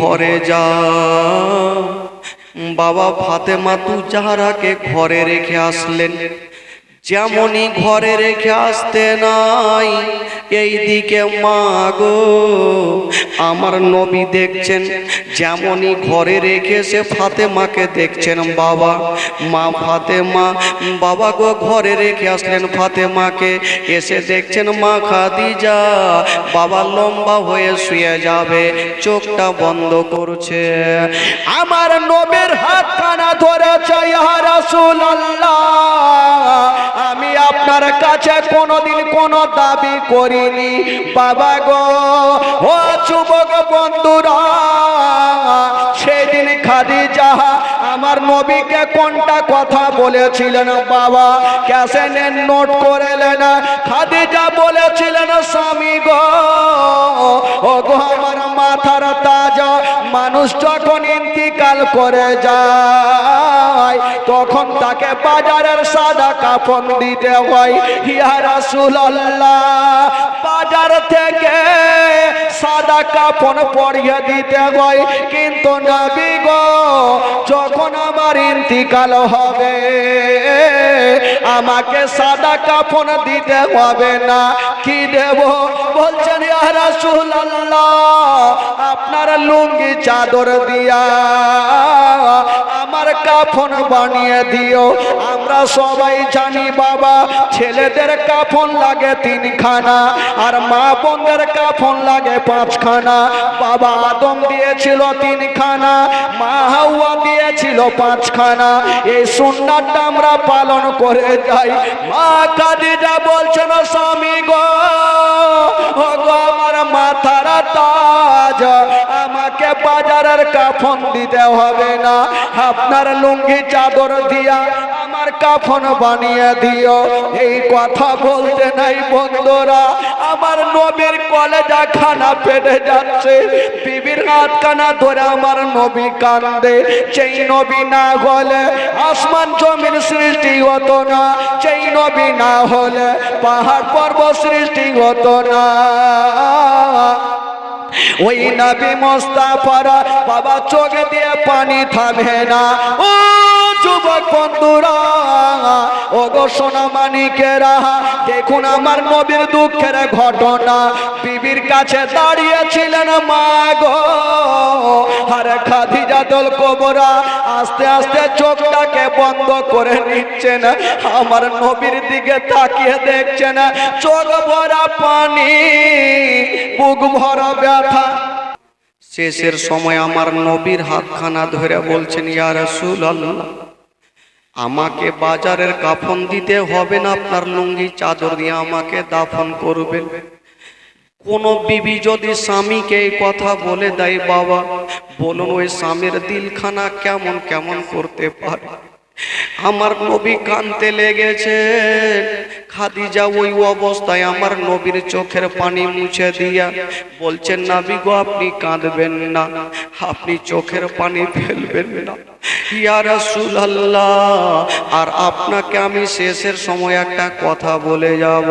ঘরে যা। বাবা ফাতেমা তু যাহারাকে ঘরে রেখে আসলেন। যেমনই ঘরে রেখে আসতে নাই এই দিকে মা গো আমার নবী দেখছেন যেমনই ঘরে রেখে সে ফাতেমাকে দেখছেন বাবা মা ফাতেমা বাবা গো ঘরে রেখে আসলেন ফাতেমাকে এসে দেখছেন মা খাদিজা বাবা লম্বা হয়ে শুয়ে যাবে চোখটা বন্ধ করছে। আমার নবীর হাত হাতখানা ধরেছে ইয়া রাসূলুল্লাহ। আমি আপনার কাছে কোনোদিন কোনো দাবি করিনি। বাবা গো ও যুবক বন্ধুরা সেদিন খাদিজা আমার নবীকে কোনটা কথা বলেছিলেন বাবা? ক্যাসে নেন, নোট করে নেন খাদিজা বলেছিলেন, স্বামী গো ও গো আমার মাথার তাজা মানুষ যখন ইন্তিকাল করে যায়, তখন তাকে বাজারের সাদা কাফন দিতে হয়। ইয়া রাসূলুল্লাহ, বাজার থেকে সাদা কাফন পরিয়ে দিতে হয়। কিন্তু নবী গো, যখন আমার ইন্তিকাল হবে। আমাকে সাদা কাফন দিতে হবে না। কি দেব? বলছেন আপনার লুঙ্গি চাদর দিয়া আমার কাফন বানিয়ে দিও। আমরা সবাই জানি, বাবা, ছেলেদের কাফন লাগে তিনখানা আর মা বোনদের কাফন লাগে পাঁচখানা। বাবা আদম দিয়েছিল তিনখানা, মা হাওয়া দিয়েছিল পাঁচখানা। এই সুন্নাতটা আমরা পালন করে যাই। মা কাদিজা বলছেন স্বামী গো গো আমার মাথার তাজ। আমাকে বাজারের কাফন দিতে হবে না। আপনার লুঙ্গি চাদর দিয়া আমার কাফন বানিয়ে দিও। এই কথা বলতে নাই বন্ধুরা। আমার নবীর কলেজা খানা পেটে যাচ্ছে। বিবির হাত কানা ধরে আমার নবী কান্দে। সেই নবী না হলে আসমান জমির সৃষ্টি হতো না। সেই নবী না হলে পাহাড় পর্বত সৃষ্টি হতো না। ওই নবী মোস্তাফারা বাবা চোখে দিয়ে পানি থামে না। ও যুবক বন্ধুরা ও সোনা মানিকেরা দেখুন আমার নবীর দুঃখের ঘটনা। বিবির কাছে দাঁড়িয়েছিলেন মা গো, আরে খাদিজা দল কোবরা আস্তে আস্তে চোখটাকে বন্ধ করে নিচ্ছেন, আমার নবীর দিকে তাকিয়ে দেখছেন, চোখ ভরা পানি, বুক ভরা ব্যথা। শেষের সময় আমার নবীর হাতখানা ধরে বলছেন, ইয়া রাসূলুল্লাহ। আমাকে বাজারের কাফন দিতে হবে না, আপনার লুঙ্গি চাদর দিয়ে আমাকে দাফন করবেন। কোন বিবি যদি স্বামীকে এই কথা বলে দেয়, বাবা, বলুন ওই স্বামীর দিলখানা কেমন কেমন করতে পারে? আমার নবী কানতে লেগেছে। খাদিজা ওই অবস্থায় আমার নবীর চোখের পানি মুছে দিয়া বলছেন, নাবি গো, আপনি কাঁদবেন না, আপনি চোখের পানি ফেলবেন না। আর আপনাকে আমি শেষের সময় একটা কথা বলে যাব।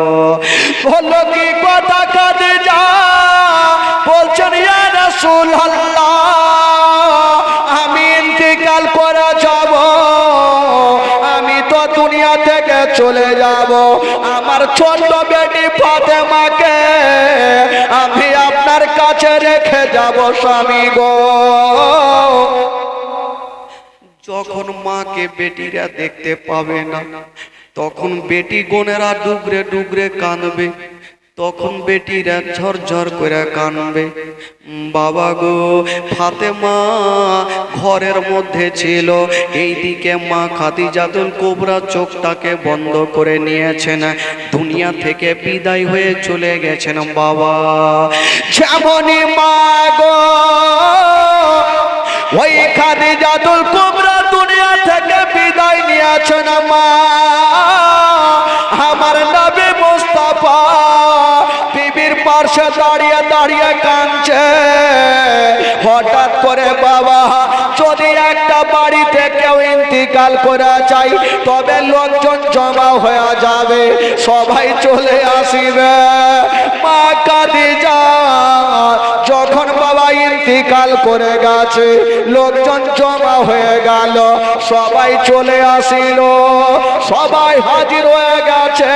বলল কি কথা কাঁদে যা বলছেন, ইয়া রাসূলুল্লাহ, আমি ইন্তিকাল করা যাব। চলে যাব। আমার ছোট বেটি ফাতেমাকে আমি আপনার কাছে রেখে যাব স্বামী গো। যখন মাকে বেটিরা দেখতে পাবে না, তখন বেটি গোনেরা ডুবরে ডুবরে কাঁদবে। তখন বেটিরা ঝরঝর করে কানবে বাবা গো, ফাতেমা ঘরের মধ্যে ছিল, এইদিকে মা খাদিজাতুল কোবরা চোখটাকে বন্ধ করে নিয়েছেন, দুনিয়া থেকে বিদায় হয়ে চলে গেছেন, বাবা। যেমনই মা গো, ওই খাদিজাতুল কোবরা দুনিয়া থেকে বিদায় নিয়েছেন মা, আমার পার্শ্বে দাঁড়িয়ে দাঁড়িয়ে কাঁদছে। হঠাৎ করে বাবা, যদি একটা বাড়িতে কেউ ইন্তিকাল করা চাই তবে লোকজন জমা হয়ে যাবে, সবাই চলে আসিবে। মা কাদিজা যখন বাবা ইন্তিকাল করে গেছে, লোকজন জমা হয়ে গেল, সবাই চলে আসিল, সবাই হাজির হয়ে গেছে।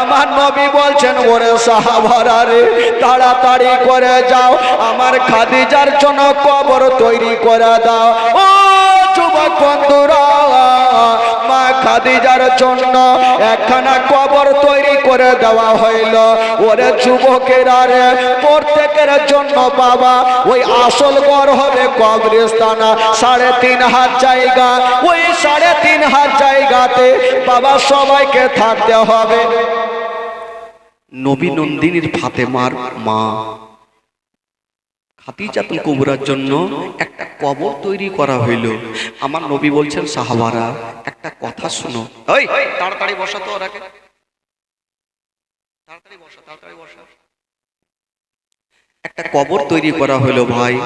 আমার নবী বলছেন, ওরে সাহাবারা রে, তাড়াতাড়ি করে যাও, আমার খাদিজার জন্য কবর তৈরি করে দাও। ও যুবক বন্ধুরা খাদিজার জন্য একখানা কবর তৈরি করে দেওয়া হইল। ওরে যুবকেরা রে, প্রত্যেকের জন্য বাবা, ওই আসল ঘর হবে কবরস্থানা, সাড়ে তিন হাত জায়গা। ওই সাড়ে তিন হাত জায়গাতে বাবা সবাইকে থাকতে হবে। নবী নন্দিনীর ফাতেমার মা খাতিজাতুল কুবরার জন্য একটা কবর তৈরি করা হইল। আমার নবী বলছেন, সাহাবারা, একটা কথা শুনো। ওই তাড়াতাড়ি বসা তো ওরাকে। তাড়াতাড়ি বসা তাড়াতাড়ি বসা। একটা কবর তৈরি করা হইল, ভাই।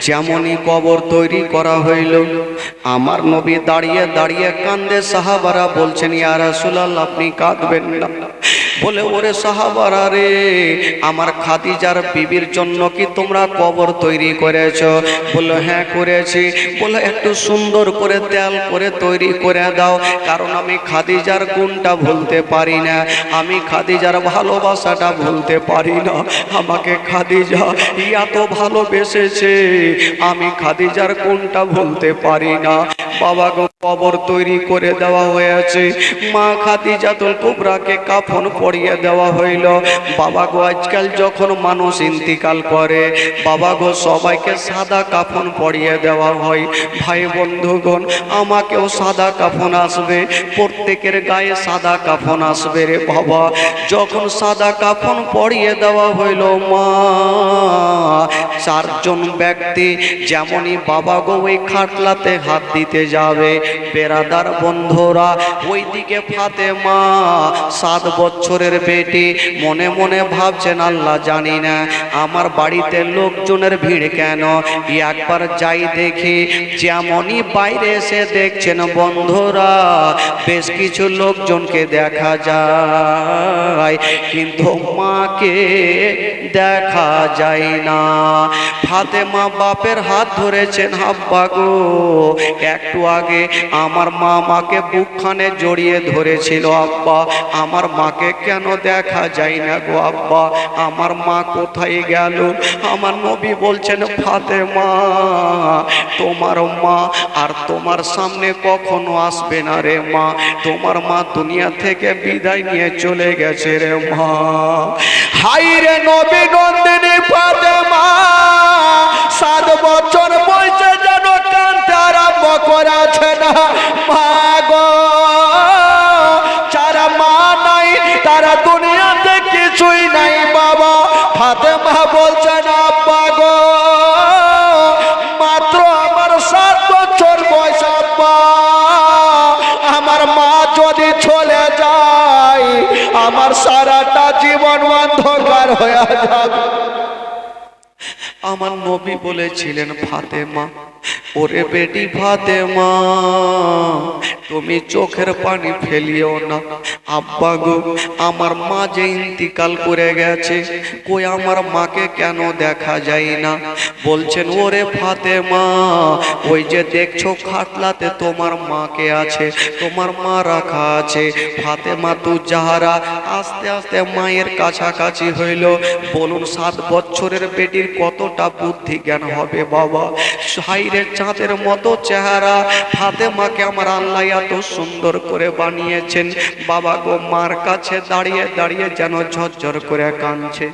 যেমনই কবর তৈরি করা হইল, আমার নবী দাঁড়িয়ে দাঁড়িয়ে কান্দে। সাহাবারা বলছেন, ইয়া রাসূলুল্লাহ, আপনি কাঁদবেন না। বলে, ওরে সাহাবারা রে, আমার খাদিজার বিবির জন্য কি তোমরা কবর তৈরি করেছ? বলল হ্যাঁ করেছি। বলে, একটু সুন্দর করে তেল করে তৈরি করে দাও, কারণ আমি খাদিজার গুণটা ভুলতে পারি না। আমি খাদিজার ভালোবাসাটা ভুলতে পারি না। আমাকে খাদিজা এত ভালোবেসেছে, আমি খাদিজার কোনটা ভুলতে পারি না। বাবা গো কবর তৈরি করে দেওয়া হয়েছে। মা খাদিজাতুল কুবরাকে কাফন পরিয়ে দেওয়া হইল। বাবা গো, আজকাল যখন মানুষ ইন্তিকাল করে, বাবা গো, সবাইকে সাদা কাফন পরিয়ে দেওয়া হয়। ভাই বন্ধুগণ, আমাকেও সাদা কাফন আসবে, প্রত্যেকের গায়ে সাদা কাফন আসবে রে বাবা। যখন সাদা কাফন পরিয়ে দেওয়া হইল, মা, চারজন ব্যক্তি যেমনই বাবা গো ওই খাটলাতে হাত দিতে যাবে বেরাদার বন্ধুরা, ওইদিকে ফাতেমা, সাত বছরের বেটি, মনে মনে ভাবছেন, আল্লাহ জানি না, আমার বাড়িতে লোকজনের ভিড় কেন? একবার যাই দেখি, যেমনই বাইরে এসে দেখছেন বন্ধুরা, বেশ কিছু লোকজনকে দেখা যায়, কিন্তু মাকে দেখা যায় না। ফাতেমা বাপের হাত ধরেছেন হাব্বা গো একটু আগে আমার মা মাকে বুকখানে জড়িয়ে ধরেছিল, আব্বা। আমার মাকে কেন দেখা যায় না গো, আব্বা? আমার মা কোথায় গেল? আমার নবী বলছেন, ফাতেমা, তোমার মা আর তোমার সামনে কখনো আসবে না রে মা। তোমার মা দুনিয়া থেকে বিদায় নিয়ে চলে গেছে রে মা। হাই রে নবী নন্দিনী ফাতে মা সাত বছর যারা মা নাই তারা দুনিয়াতে কিছুই নাই বাবা মাত্র আমার সাত বছর বয়স আমার মা যদি চলে যায় আমার সারাটা জীবন অন্ধকার হয়ে যাবে আমার নবী বলেছিলেন, ফাতেমা ওরে বেটি ফাতেমা তুমি চোখের পানি ফেলিও না। আব্বা গো, আমার মা যে ইন্তিকাল করে গেছে, কই আমার মাকে কেন দেখা যায় না? বলছেন, ওরে ফাতেমা, ওই যে দেখছ খাটলাতে তোমার মাকে আছে, তোমার মা রাখা আছে। ফাতেমা তু যাহারা আস্তে আস্তে মায়ের কাছাকাছি হইল। বলুন, সাত বছরের বেটির কতটা বুদ্ধি জ্ঞান হবে বাবা? সাইরের চাঁদের মতো চেহারা। ফাতেমাকে আমার আল্লাহ এত সুন্দর করে বানিয়েছেন। বাবা গো মার কাছে দাঁড়িয়ে দাঁড়িয়ে যেন ঝরঝর করে কাঁদছে।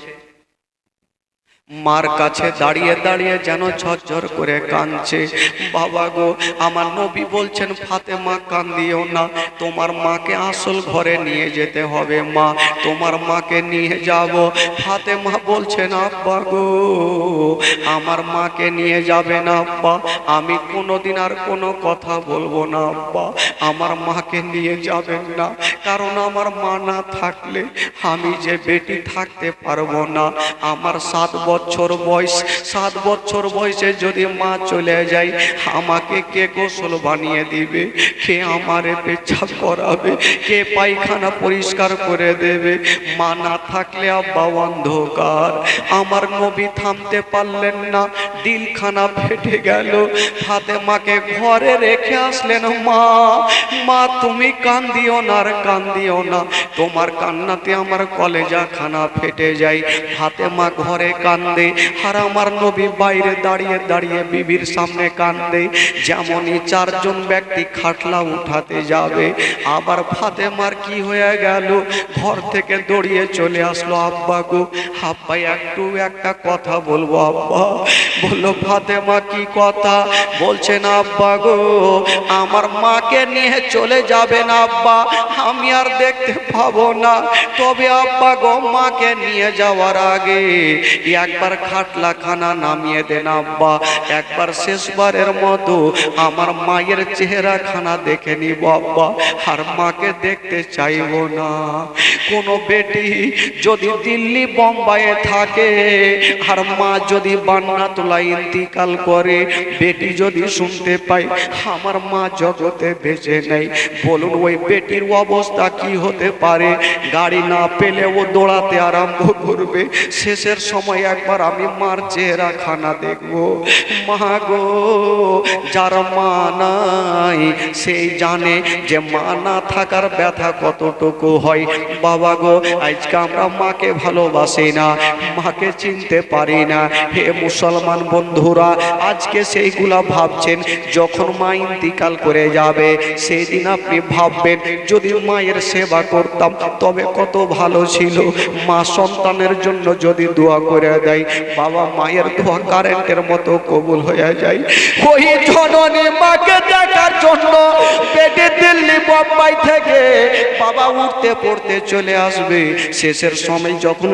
মার কাছে দাঁড়িয়ে দাঁড়িয়ে যেন ঝরঝর করে কাঁদছে। বাবা গো, আমার নবী বলছেন, ফাতেমা, কান্দিও না। তোমার মাকে আসল ঘরে নিয়ে যেতে হবে, মা। তোমার মাকে নিয়ে যাব। ফাতেমা বলছেন, আব্বা গো, আমার মাকে নিয়ে যাবে না, আব্বা। আমি কোনোদিন আর কোনো কথা বলব না, আব্বা। আমার মাকে নিয়ে যাবেন না। কারণ আমার মা না থাকলে আমি যে বেটি থাকতে পারব না। আমার সাত বছর বছর বয়স, সাত বছর বয়সে যদি মা চলে যায়, আমাকে কে গোসল বানিয়ে দিবে? কে আমারে পেছাব করাবে? কে পায়খানা পরিষ্কার করে দেবে? মা না থাকলে আব্বা অন্ধকার। আমার নবী থামতে পারলেন না, দিলখানা ফেটে গেল। হাতে মাকে ঘরে রেখে আসলেন মা। মা, তুমি কান্দিও না আর কান্দিও না। তোমার কান্নাতে আমার কলেজা খানা ফেটে যায়। হাতে মা ঘরে কান্দে। আর আমার নবী বাইরে দাঁড়িয়ে দাঁড়িয়ে বিবির সামনে কান্দে। যেমনই চারজন ব্যক্তি খাটলা উঠাতে যাবে। আবার ফাতেমার কি হয়ে গেল? ঘর থেকে দৌড়িয়ে চলে আসলো আব্বা গো। আব্বা, একটু একটা কথা বলব আব্বা। বলল, ফাতেমা কি কথা? বলছেন আব্বা গো, আমার মাকে নিয়ে চলে যাবেন আব্বা। আমি আর দেখতে পাবো না। তবে আব্বা গো, মাকে নিয়ে যাওয়ার আগে একবার খাটলা খানা নামিয়ে দেন আব্বা। একবার শেষবারের মতো আমার মায়ের চেহারা খানা দেখে নিব আব্বা। আর মাকে দেখতে চাইব না। কোনো বেটি যদি দিল্লি, বোম্বাইয়ে থাকে, আর মা যদি বান্না তোলা ইন্তিকাল করে, বেটি যদি শুনতে পাই আমার মা জগতে বেঁচে নেই। বলুন, ওই বেটির অবস্থা কি হতে পারে? গাড়ি না পেলে ও দৌড়াতে আরম্ভ করবে। শেষের সময় একবার আমি মার চেহারা খানা দেখব। মা গো, যার মা নাই সেই জানে যে মা না থাকার ব্যথা কতটুকু হয়। বাবা গো, আজকে আমরা মাকে ভালোবাসি না, মাকে চিনতে পারি না। হে মুসলমান বন্ধুরা, আজকে সেইগুলা ভাবছেন, যখন মা ইন্তিকাল করে যাবে সেই দিন আপনি ভাববেন, যদি মায়ের সেবা করতাম, তবে কত ভালো ছিল। মা সন্তানের জন্য যদি দোয়া করে দেয় বাবা মায়ের দোয়া কারেন্টের মতো কবুল হয়ে যায়। ওই জননী মাকে দেখার জন্য পেটে দিল্লি বোম্বাই থেকে বাবা উঠতে পড়তে চলে আসবে। শেষের সময় যখন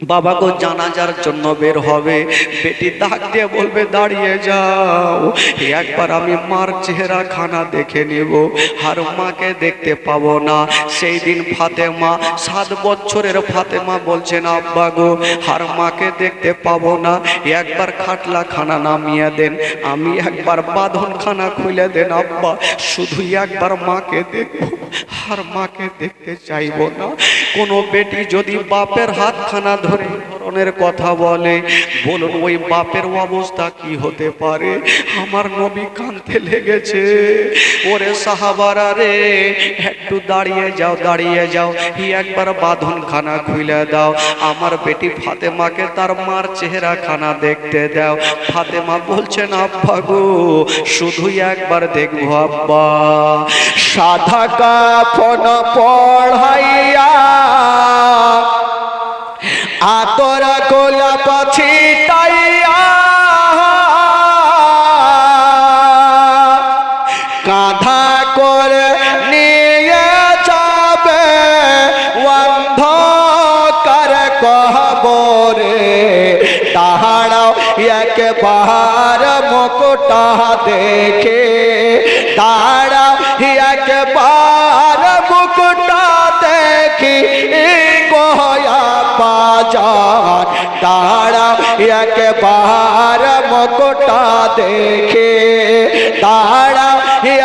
বাবা গো জানাজার জন্য বের হবে। বেটি ডাক দিয়ে বলবে, দাঁড়িয়ে যাও। একবার আমি মার চেহারা খানা দেখে নেব। আর মাকে দেখতে পাবো না। সেই দিন ফাতেমা, সাত বছরের ফাতেমা বলছেন আব্বা গো আর মাকে দেখতে পাবো না। একবার খাটলা খানা নামিয়ে দেন। আমি একবার বাঁধন খানা খুলে দেন, আব্বা। শুধু একবার মাকে দেখব, আর মাকে দেখতে চাইব না। কোনো বেটি যদি বাপের হাতখানা ধরে ধরনের কথা বলে, বলুন ওই বাপের অবস্থা কি হতে পারে? আমার নবী কানতে লেগেছে। ওরে সাহাবারা রে, একটু দাঁড়িয়ে যাও দাঁড়িয়ে যাও। ই একবার বাঁধন খানা খুলে দাও। আমার বেটি ফাতেমাকে তার মার চেহারা খানা দেখতে দাও। ফাতেমা বলছেন, আব্বা গো, শুধুই একবার দেখব, আব্বা। সাধা কাফন পড়াইয়া আতর গোলাপ ছিটাইয়া কাঁধা করে নিয়ে যাবে অন্ধকার কহবরে তাহারাও একবার মুকুটা দেখে। তাহারাও একবার মুকুটা দেখি গয়া বাজার তারা একবার মুকুটা দেখে। তারা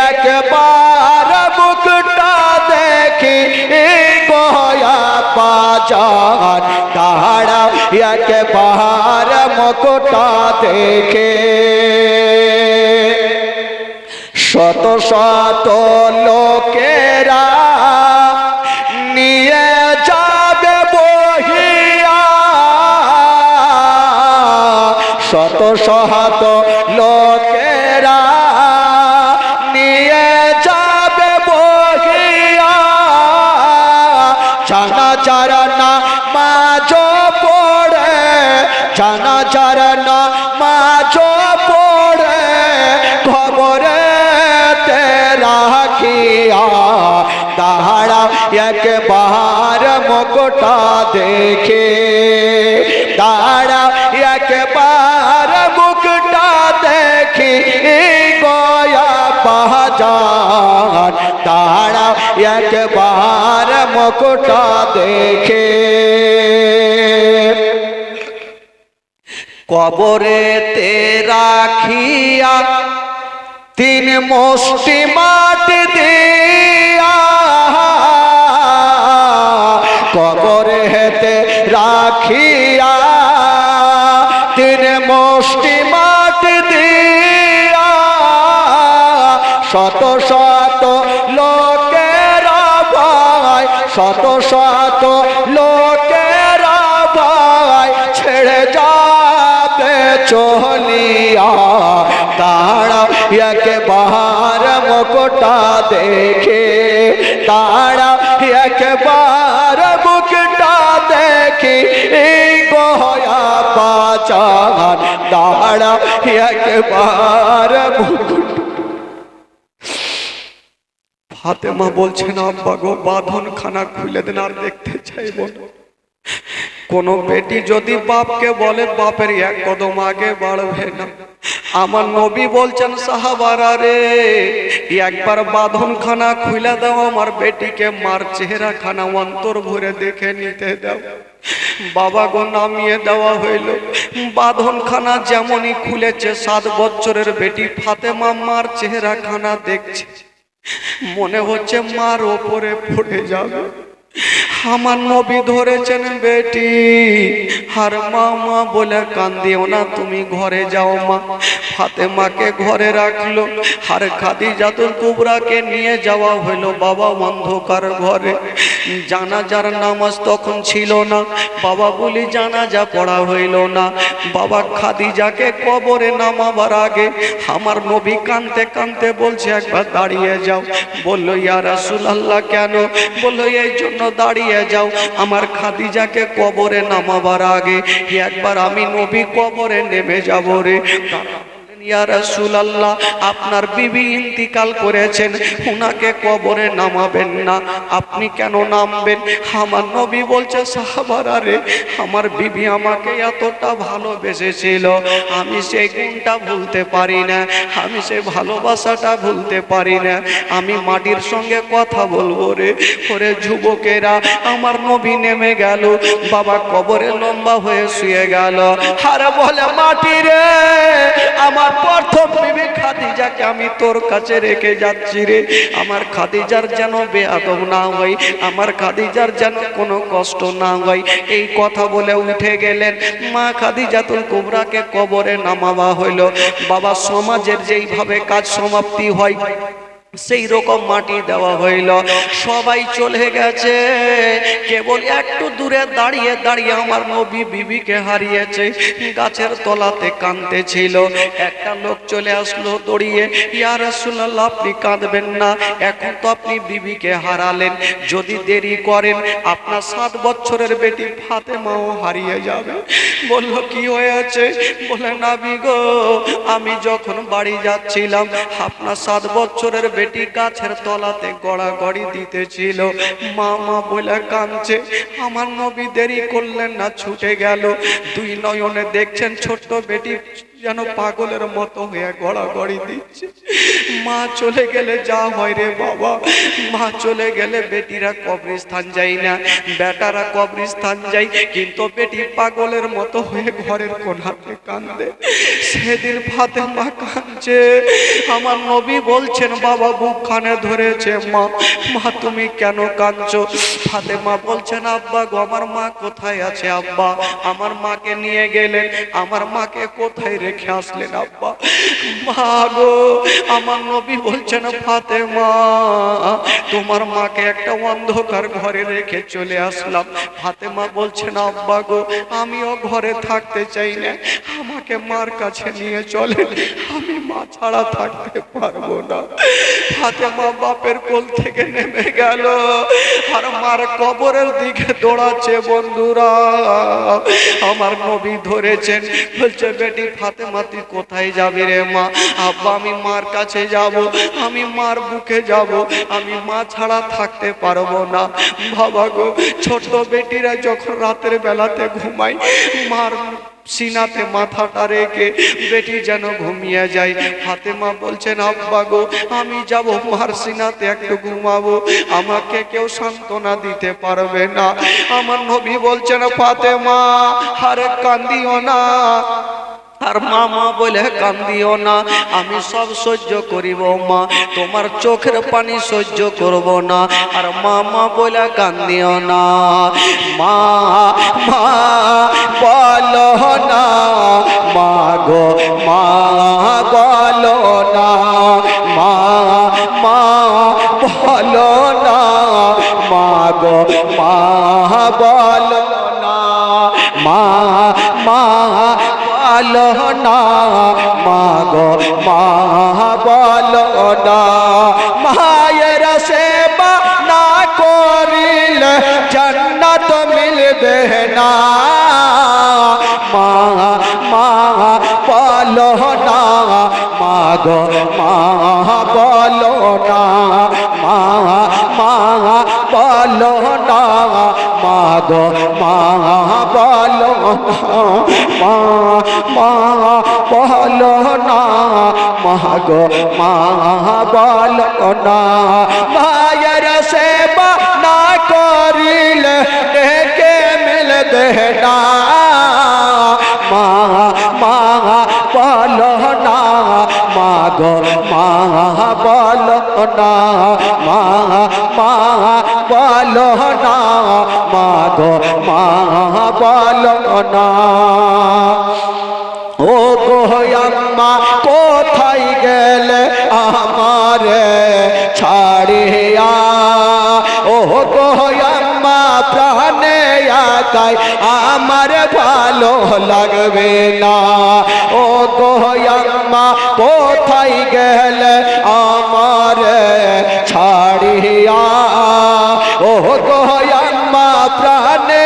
একবার মুকুটা দেখি গয়া বাজার তারা একবার মুকুটা দেখে। শত শত লোকেরা শত লোকেরা নিয়ে যাবে বহিয়া। জানা মাঝ পড়ে, জানা চারনা মাঝ পড়ে, খবরে রাখিয়া দাঁড়া একবার মুকুটা দেখে। বাজার দাঁড়া একবার মুকুটা দেখে। কবরেতে রাখিয়া তিন মুষ্টি মাটি দিয়া। কবরে হেতে রাখিয়া তিন মুষ্টি মাটি দিয়া। শত শত লোকেরা ভাই শত শত লোকেরা ভাই ছেড়ে যাবে চলিয়া তারা একবার মুকুটা দেখে, তারা একবার মুকুটা দেখি, এই গয়া পাচার। তারা একবার মুকুট ফাতেমা বলছেন, আব্বা গো বাঁধন খানা খুলে দেন আর দেখতে চাইব কোন বেটি যদি বাপকে বলে, বাপের এক কদম আগে বাড়বে না। আমার নবী বলছেন, সাহাবারা রে, একবার বাঁধন খানা খুলে দাও, আমার বেটিকে মার চেহারা খানা অন্তর ভরে দেখে নিতে দাও। বাবা গো, নামিয়ে দেওয়া হইল। বাঁধন খানা যেমনই খুলেছে, সাত বছরের বেটি ফাতেমা মার চেহারা খানা দেখছে। মনে হচ্ছে মার ওপরে পড়ে যাবে। আমার নবী ধরেছেন বেটি। আর মা মা বলে কান্দিও না, তুমি ঘরে যাও মা। ফাতেমাকে ঘরে রাখল, আর খাদিজাতুল কুবরাকে নিয়ে যাওয়া হইল বাবা অন্ধকার ঘরে। জানাজার নামাজ তখন ছিল না, বাবা বলি জানাজা পড়া হইল না। বাবা খাদিজাকে কবরে নামাবার আগে আমার নবী কানতে কানতে বলছে, একবার দাঁড়িয়ে যাও। বলল, ইয়া রাসূলুল্লাহ, কেন? বলল, এই জন্য দাঁড়িয়ে যাও। আমার খাদিজাকে কবরে নামাবার আগে একবার আমি নবী কবরে নেমে যাব রে। আপনার বিবি ইন্তিকাল করেছেন, উনাকে কবরে নামাবেন না। আপনি কেন নামবেন? আমার নবী বলছে, সাহাবারা রে, আমার বিবি আমাকে এতটা ভালোবেসেছিল, আমি সেই গুণটা ভুলতে পারি না, আমি সেই ভালোবাসাটা ভুলতে পারি না। আমি মাটির সঙ্গে কথা বলব রে, ওরে যুবকেরা, আমার নবী নেমে গেল, বাবা কবরে লম্বা হয়ে শুয়ে গেল। আর বলে, মাটি রে, আমার প্রথম বিবি খাদিজাকে আমি তোর কাছে রেখে যাচ্ছি রে। আমার খাদিজার যেন বেয়াদব না হয়, আমার খাদিজার যেন কোনো কষ্ট না হয়। এই কথা বলে উঠে গেলেন। মা খাদিজাতুল কুবরাকে কবরে নামাবা হইল। বাবা সমাজের যেইভাবে কাজ সমাপ্তি হয় সেই রকম মাটি দেওয়া হইল। সবাই চলে গেছে। কেবল একটু দূরে দাঁড়িয়ে দাঁড়িয়ে আমার নবী বিবিকে হারিয়েছে। গাছের তলাতে কাঁদতে ছিল একটা লোক চলে আসলো দড়িয়ে। ইয়া রাসূলুল্লাহ, আপনি কাঁদবেন না। এখন তো আপনি বিবিকে হারালেন। যদি দেরি করেন, আপনার সাত বছরের বেটি ফাতেমাও হারিয়ে যাবে। বলল, কি হয়েছে? বলে, নাবি গো, আমি যখন বাড়ি যাচ্ছিলাম, আপনার সাত বছরের বেটি গাছের তলাতে গড়া গড়াগড়ি দিতেছিল। মা মা বলে কাঁদছে, আমার নবী দেরি করলেন না, ছুটে গেল। দুই নয়নে দেখছেন ছোট্ট বেটি যেন পাগলের মতো হয়ে গড়াগড়ি দিচ্ছে। মা চলে গেলে যা হয় রে বাবা। মা চলে গেলে বেটিরা কবরস্থান যায় না। বেটারা কবরস্থান যায়, কিন্তু বেটি পাগলের মতো হয়ে ঘরের কোনাতে কান্দে। সেদিন ফাতেমা কাঁদছে। আমার নবী বলছেন, বাবা বুক বুকখানে ধরেছে মা। মা, তুমি কেন কাঁদছো? ফাতেমা বলছেন আব্বা গো, আমার মা কোথায় আছে আব্বা? আমার মাকে নিয়ে গেলেন। আমার মাকে কোথায় রেখে আসলেন, আব্বা, মা গো, আমার নবী বলছেন, ফাতেমা, তোমার মাকে একটা অন্ধকার ঘরে রেখে চলে আসলাম। ফাতেমা বলছেন, আব্বা গো, আমিও ঘরে থাকতে চাই না। আমাকে মার কাছে নিয়ে চলে আমি মা ছাড়া থাকতে পারব না। ফাতেমা বাপের কোল থেকে নেমে গেল। আর মার কবরের দিকে দৌড়াচ্ছে বন্ধুরা, আমার নবী ধরেছেন। বলছে, বেটি ফাতেমা তুই কোথায় যাবি রে মা? আব্বা, আমি মার কাছে যাব, আমি মার বুকে যাব, আমি মা ছাড়া থাকতে পারব না। বাবা গো ছোট বেটিরা যখন রাতের বেলাতে ঘুমাই মার সিনাতে মাথাটা রেখে বেটি যেন ঘুমিয়ে যায়। ফাতেমা বলছেন, আব্বা গো, আমি যাব, মার সিনাতে একটু ঘুমাবো। আমাকে কেউ সান্ত্বনা দিতে পারবে না। আমার নবী বলছেন, ফাতেমা, আরে কান্দিও না। আর মামা বলে কান্দিও না, আমি সব সহ্য করিব মা, তোমার চোখের পানি সহ্য করব না, আর মামা বলে কান্দিও না। মা মা, বলো না, মা গো, মা, বলো না, মা মা, বলো না, মা গো, মা, বলো না, মা মা বলো না মা গো মা বলো না মায়ের সেবা না করিলে জন্নত মিলবে না। মা মা বলো না মা মা বলো না মা গো মা বলো, মা মা বলো না মা গো মা বলো না। মায়ের সেবা না করিলে ডেকে মিলবে না। মা মা বলো না গো মা বলো না, মা মা বলো না মা গো মা বলো না। ও গো আম্মা, কোথায় গেলে আমারে ছাড়িয়া? ও গো আম্মা আকাই আমার ভালো লাগবে না। ও গো আম্মা কোথায় গেলে আমারে ছাড়িয়া? ও গো আম্মা প্রাণে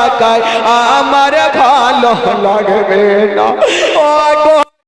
আকাই আমার ভালো লাগবে না। ও গো